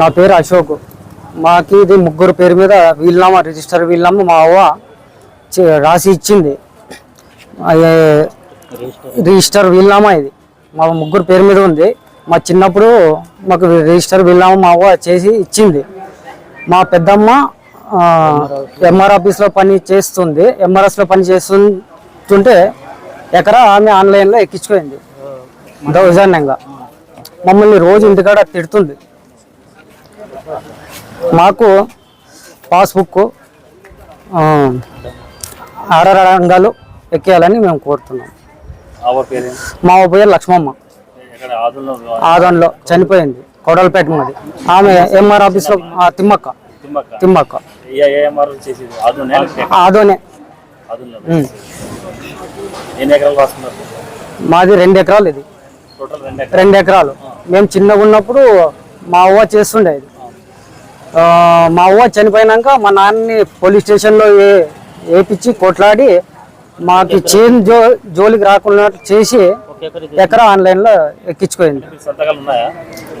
నా పేరు అశోక్. మాకి ఇది ముగ్గురు పేరు మీద వీలునామా రిజిస్టర్ వీలునామా మా అవ్వ రాసి ఇచ్చింది. రిజిస్టర్ వీలునామా ఇది. మా ముగ్గురు పేరు మీద ఉంది. మా చిన్నప్పుడు మాకు రిజిస్టర్ వీలునామా మా అవ్వ చేసి ఇచ్చింది. మా పెద్దమ్మ ఎంఆర్ ఆఫీస్లో పని చేస్తుంది. ఎంఆర్ఎస్లో పని చేస్తుంటే ఎకరా ఆమె ఆన్లైన్లో ఎక్కించుకోయింది దౌర్జన్యంగా మమ్మల్ని రోజు ఇంటికాడ తిడుతుంది. మాకు పాస్బుక్ ఆర్ఆర్ రంగాలు ఎక్కేయాలని మేము కోరుతున్నాం. మా పేరు లక్ష్మమ్మ. ఆదోన్లో చనిపోయింది. కొడలపేట మాది ఆమె ఎంఆర్ ఆఫీస్లో తిమ్మక్క. తిమ్మక్క. ఆదునే మాది రెండు ఎకరాలు ఇది. రెండు ఎకరాలు. మేము చిన్నగా ఉన్నప్పుడు మా అవ్వ చేస్తుండే ఇది. మా అవ్వ చనిపోయినాక మా నాన్నని పోలీస్ స్టేషన్లో ఏ వేపించి కొట్లాడి మాకు చేను జో జోలికి రాకుండా చేసి ఎకరా ఆన్లైన్లో ఉన్నాయా?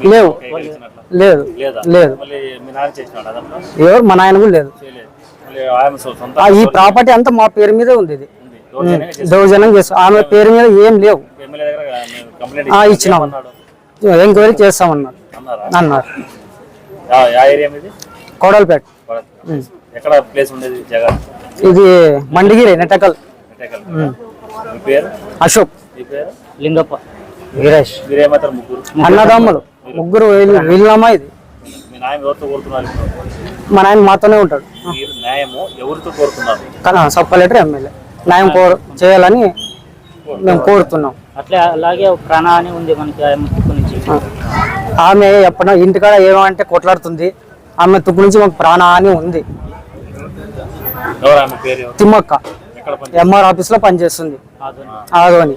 లేవు? లేదు. లేదా? ఎవరు? మా నాయన కూడా లేదు. ఈ ప్రాపర్టీ అంతా మా పేరు మీదే ఉంది ఇది. దౌర్జన్యం చేస్తాం ఆమె పేరు మీద ఏం లేవు. ఎమ్మెల్యే దగ్గర మేము కంప్లైంట్ ఆ, ఇచ్చాం. ఇచ్చినాం. ఏమన్నాడు? ఎంక్వైరీ చేస్తామన్నారు అన్నారా. కోడలపేట. ఎక్కడ ప్లేస్ ఉండేది జగ ఇది మండిగిరి పేరు? అశోక్. లింగప్ప. వీరేష్. అన్నదమ్ములు. ముగ్గురు వీళ్ళు వీళ్ళమ్మా ఇది. మీ నాయన మాతోనే ఉంటాడు. ఎవరితో కోరుతున్నారు? కానీ సప్పలేటర్ ఎమ్మెల్యే. న్యాయం కోరు చేయాలని మేము కోరుతున్నాం. అట్లే అలాగే ప్రాణ అని ఉంది మనకి నుంచి. ఆమె ఎప్పుడో ఇంటికాడ ఏమంటే కొట్లాడుతుంది. ఆమె తుక్కు నుంచి మాకు ప్రాణ అని ఉంది. తిమ్మక్క. ఎంఆర్ ఆఫీస్లో పనిచేస్తుంది. ఆదోని.